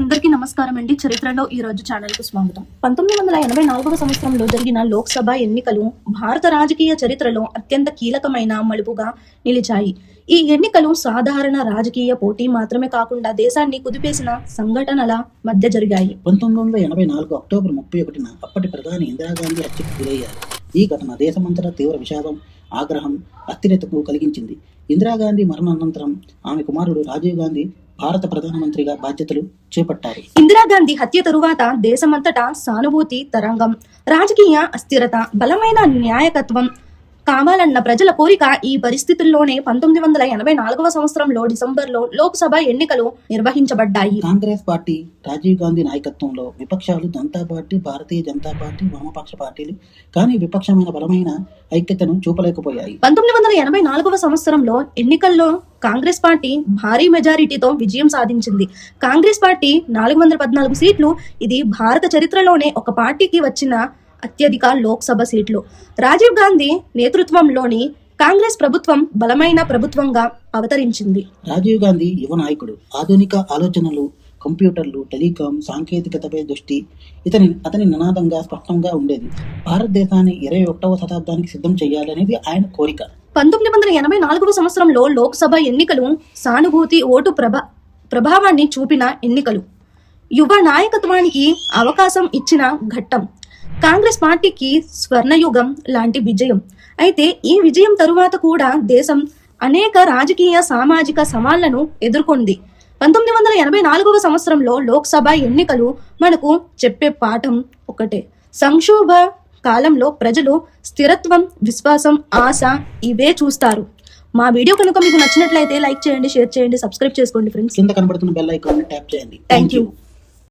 అందరికీ నమస్కారం అండి. చరిత్రలో ఈ రోజు ఛానల్కు స్వాగతం. పంతొమ్మిది వందల ఎనభై నాలుగవ సంవత్సరంలో జరిగిన లోక్సభ ఎన్నికలు భారత రాజకీయ చరిత్రలో అత్యంత కీలకమైన మలుపుగా నిలిచాయి. ఈ ఎన్నికలు సాధారణ రాజకీయ పోటీ మాత్రమే కాకుండా దేశాన్ని కుదిపేసిన సంఘటనల మధ్య జరిగాయి. పంతొమ్మిది వందల ఎనభై నాలుగు అక్టోబర్ ముప్పై ఒకటిన అప్పటి ప్రధాని ఇందిరాగాంధీ హత్యకు గురయ్యారు. ఈ ఘటన దేశమంతటా తీవ్ర విషాదం ఆగ్రహం అస్థిరతకు కలిగించింది. ఇందిరాగాంధీ మరణానంతరం ఆమె కుమారుడు రాజీవ్ గాంధీ భారత ప్రధానమంత్రిగా బాధ్యతలు చేపట్టారు. ఇందిరాగాంధీ హత్య తరువాత దేశమంతటా సానుభూతి తరంగం రాజకీయ అస్థిరత బలమైన న్యాయకత్వం కావాలన్న ప్రజల కోరిక ఈ పరిస్థితుల్లోనే పంతొమ్మిది వందల ఎనభై నాలుగవ సంవత్సరంలో డిసెంబర్లో లోక్సభ ఎన్నికలు నిర్వహించబడ్డాయి. కాంగ్రెస్ పార్టీ రాజీవ్ గాంధీ నాయకత్వంలో విపక్షాలు జనతా పార్టీ భారతీయ జనతా పార్టీ వామపక్ష పార్టీలు. కానీ విపక్షమైన బలమైన ఐక్యతను చూపలేకపోయాయి. పంతొమ్మిది వందల ఎనభై నాలుగవ సంవత్సరంలో ఎన్నికల్లో కాంగ్రెస్ పార్టీ భారీ మెజారిటీతో విజయం సాధించింది. కాంగ్రెస్ పార్టీ నాలుగు వందల పద్నాలుగు సీట్లు. ఇది భారత చరిత్రలోనే ఒక పార్టీకి వచ్చిన అత్యధిక లోక్సభ సీట్లు. రాజీవ్ గాంధీ నేతృత్వంలోని కాంగ్రెస్ ప్రభుత్వం బలమైన ప్రభుత్వంగా అవతరించింది. రాజీవ్ గాంధీ యువ నాయకుడు. ఆధునిక ఆలోచనలు కంప్యూటర్లు టెలికాం సాంకేతికతపై దృష్టి. ఇతని అతని నినాదంగా స్పష్టంగా ఉండేది. భారతదేశాన్ని ఇరవై ఒకటవ శతాబ్దానికి సిద్ధం చేయాలనేది ఆయన కోరిక. పంతొమ్మిది వందల ఎనభై నాలుగవ సంవత్సరంలో లోక్సభ ఎన్నికలు సానుభూతి ఓటు ప్రభ ప్రభావాన్ని చూపిన ఎన్నికలు. యువ నాయకత్వానికి అవకాశం ఇచ్చిన ఘట్టం. కాంగ్రెస్ పార్టీకి స్వర్ణయుగం లాంటి విజయం. అయితే ఈ విజయం తరువాత కూడా దేశం అనేక రాజకీయ సామాజిక సవాళ్ళను ఎదుర్కొంది. పంతొమ్మిది వందల ఎనభై నాలుగవ సంవత్సరంలో లోక్సభ ఎన్నికలు మనకు చెప్పే పాఠం ఒకటే. సంక్షోభ కాలంలో ప్రజలు స్థిరత్వం విశ్వాసం ఆశ ఇవే చూస్తారు. మా వీడియో కనుక మీకు నచ్చినట్లయితే లైక్ చేయండి షేర్ చేయండి సబ్స్క్రైబ్ చేసుకోండి ఫ్రెండ్స్. కింద కనబడుతున్న బెల్ ఐకాన్ ట్యాప్ చేయండి. Thank you